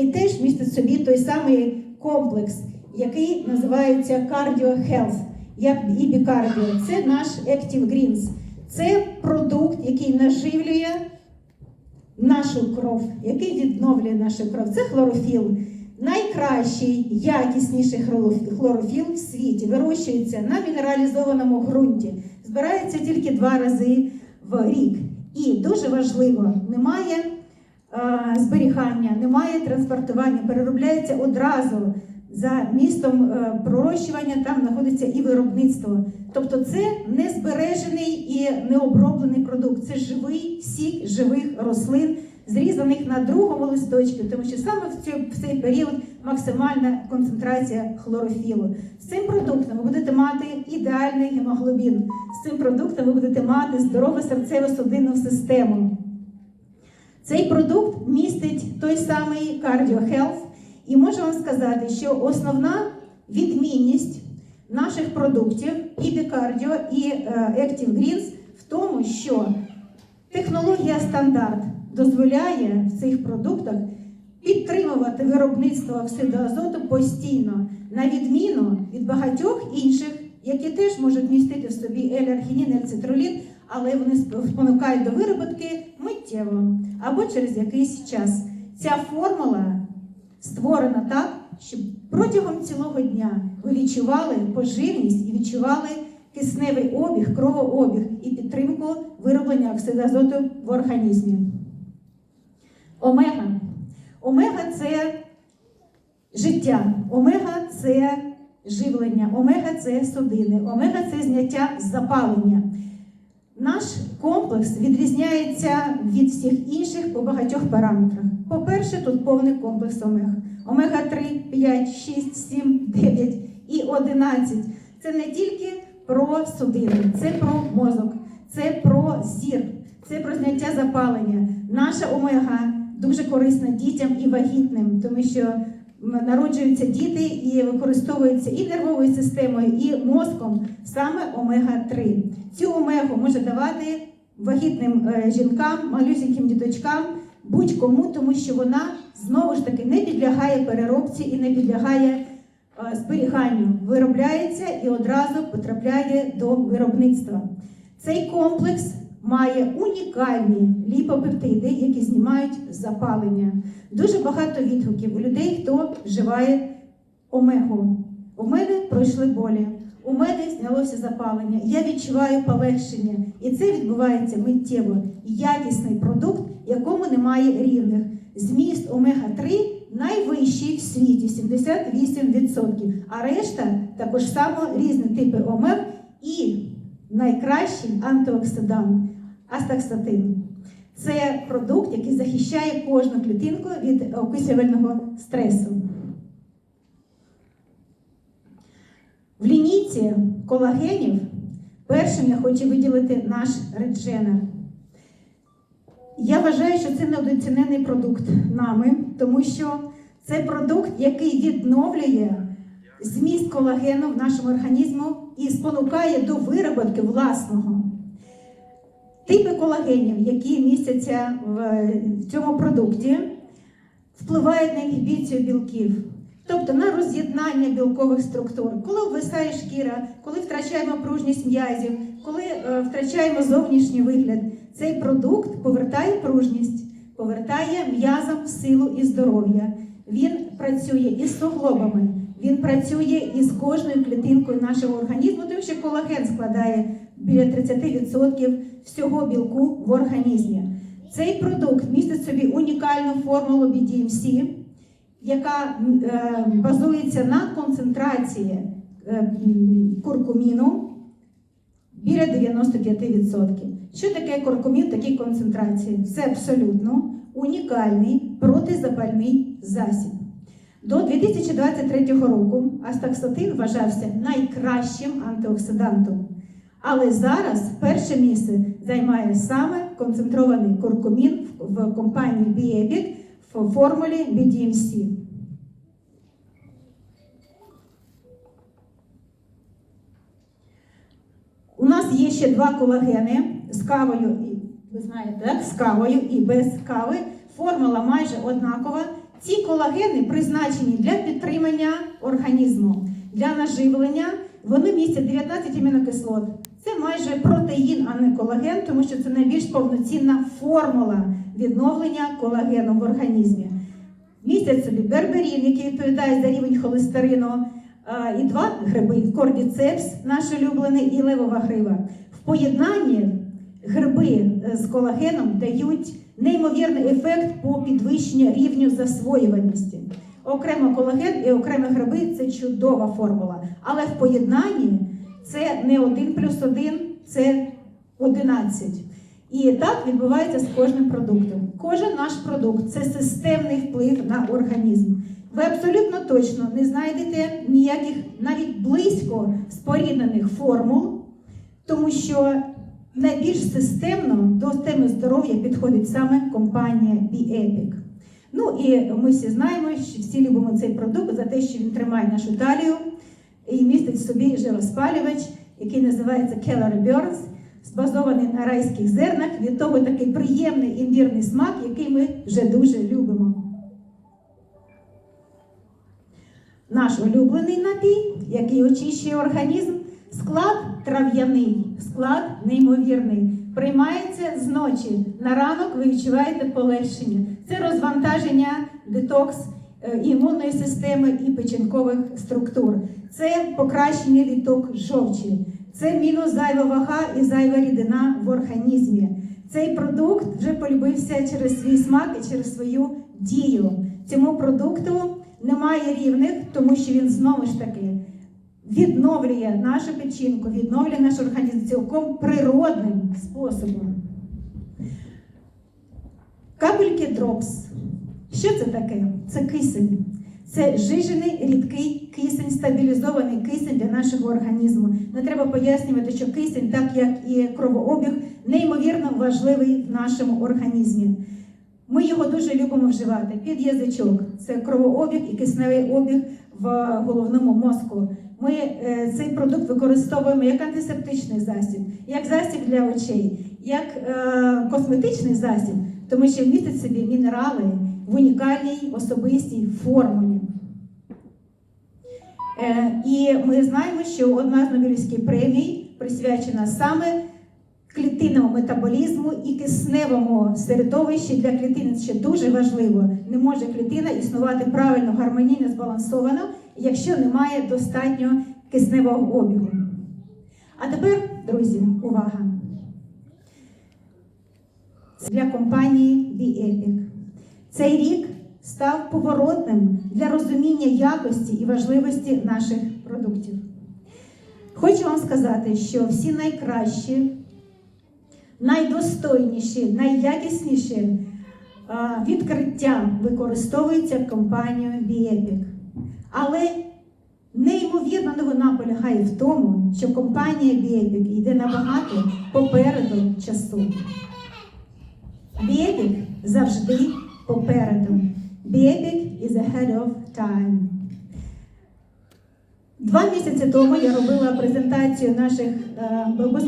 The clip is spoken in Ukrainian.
який теж містить в собі той самий комплекс, який називається Cardio Health, як і бікардіо. Це наш Active Greens. Це продукт, який наживлює нашу кров, який відновлює нашу кров. Це хлорофіл. Найкращий, якісніший хлороф- хлорофіл в світі вирощується на мінералізованому ґрунті. Збирається тільки два рази в рік. І дуже важливо, немає зберігання, немає транспортування, переробляється одразу. За містом е, пророщування там знаходиться і виробництво. Тобто це не збережений і не оброблений продукт. Це живий сік живих рослин, зрізаних на другому листочку, тому що саме в цей період максимальна концентрація хлорофілу. З цим продуктом ви будете мати ідеальний гемоглобін. З цим продуктом ви будете мати здорову серцево-судинну систему. Цей продукт містить той самий Cardio Health, і можу вам сказати, що основна відмінність наших продуктів і Бікардіо, і е, Active Greens в тому, що технологія стандарт дозволяє в цих продуктах підтримувати виробництво оксиду азоту постійно, на відміну від багатьох інших, які теж можуть містити в собі ель-архінін, ель-цитрулін, але вони спонукають до вироботки миттєво або через якийсь час. Ця формула створена так, щоб протягом цілого дня ви відчували поживність і відчували кисневий обіг, кровообіг і підтримку вироблення оксиду азоту в організмі. Омега. Омега це життя, омега це живлення, омега це судини, омега це зняття запалення. Наш комплекс відрізняється від всіх інших по багатьох параметрах. По-перше, тут повний комплекс омег. Омега 3, 5, 6, 7, 9 і 11. Це не тільки про судини, це про мозок, це про зір, це про зняття запалення. Наша омега дуже корисна дітям і вагітним, тому що народжуються діти і використовуються і нервовою системою, і мозком саме омега-3. Цю омегу може давати вагітним е, жінкам, малюсіньким діточкам, будь-кому, тому що вона знову ж таки не підлягає переробці і не підлягає е, зберіганню. Виробляється і одразу потрапляє до виробництва. Цей комплекс має унікальні ліпопептиди, які знімають запалення. Дуже багато відгуків у людей, хто вживає омегу. У мене пройшли болі. У мене знялося запалення, я відчуваю полегшення, і це відбувається миттєво. Якісний продукт, якому немає рівних. Зміст омега-3 найвищий в світі 78%. А решта також само різні типи омег і найкращий антиоксидант астаксатин. Це продукт, який захищає кожну клітинку від окислювального стресу. В лінійці колагенів першим я хочу виділити наш редженер. Я вважаю, що це недооцінений продукт нами, тому що це продукт, який відновлює зміст колагену в нашому організму і спонукає до вироботки власного. Типи колагенів, які містяться в цьому продукті, впливають на інгібіцію білків, тобто на роз'єднання білкових структур, коли обвисає шкіра, коли втрачаємо пружність м'язів, коли е, втрачаємо зовнішній вигляд. Цей продукт повертає пружність, повертає м'язам силу і здоров'я. Він працює із суглобами, він працює із кожною клітинкою нашого організму, тому що колаген складає біля 30% всього білку в організмі. Цей продукт містить собі унікальну формулу BDMC, яка е, базується на концентрації е, куркуміну біля 95%. Що таке куркумін в такій концентрації? Це абсолютно унікальний протизапальний засіб. До 2023 року астаксатин вважався найкращим антиоксидантом. Але зараз перше місце займає саме концентрований куркумін в компанії Biebic в формулі BDMC. У нас є ще два колагени з кавою, і, ви знаєте, так? з кавою і без кави. Формула майже однакова. Ці колагени призначені для підтримання організму, для наживлення. Вони містять 19 амінокислот. Майже протеїн, а не колаген, тому що це найбільш повноцінна формула відновлення колагену в організмі. Містять собі берберін, який відповідає за рівень холестерину, і два гриби кордіцепс, наш улюблений, і левова грива. В поєднанні гриби е, з колагеном дають неймовірний ефект по підвищенню рівню засвоюваності. Окремо колаген і окремі гриби це чудова формула. Але в поєднанні це не 1 плюс 1, це 11. І так відбувається з кожним продуктом. Кожен наш продукт це системний вплив на організм. Ви абсолютно точно не знайдете ніяких навіть близько споріднених формул, тому що найбільш системно до теми здоров'я підходить саме компанія BioEpic. Ну і ми всі знаємо, що всі любимо цей продукт за те, що він тримає нашу талію і містить в собі жироспалювач, який називається Calorie Burns, базований на райських зернах. Від того такий приємний імбірний смак, який ми вже дуже любимо. Наш улюблений напій, який очищує організм, склад трав'яний, склад неймовірний. Приймається зночі. На ранок ви відчуваєте полегшення. Це розвантаження, детокс імунної системи і печінкових структур. Це покращення відток жовчі. Це мінус зайва вага і зайва рідина в організмі. Цей продукт вже полюбився через свій смак і через свою дію. Цьому продукту немає рівних, тому що він знову ж таки відновлює нашу печінку, відновлює наш організм цілком природним способом. Капельки дропс. Що це таке? Це кисень. Це жижений рідкий кисень, стабілізований кисень для нашого організму. Не треба пояснювати, що кисень, так як і кровообіг, неймовірно важливий в нашому організмі. Ми його дуже любимо вживати під язичок. Це кровообіг і кисневий обіг в головному мозку. Ми е, цей продукт використовуємо як антисептичний засіб, як засіб для очей, як е, косметичний засіб, тому що містить собі мінерали в унікальній особистій формулі. Е, і ми знаємо, що одна з Нобелівських премій присвячена саме клітинному метаболізму і кисневому середовищі для клітини. Це ще дуже важливо. Не може клітина існувати правильно, гармонійно, збалансовано, якщо немає достатньо кисневого обігу. А тепер, друзі, увага! Для компанії BioEpic. Цей рік став поворотним для розуміння якості і важливості наших продуктів. Хочу вам сказати, що всі найкращі, найдостойніші, найякісніші відкриття використовуються компанією BioEpic. Але неймовірна новина полягає в тому, що компанія BioEpic йде набагато попереду часу. Бієпік завжди попереду. Baby is ahead of time. Два місяці тому я робила презентацію наших е,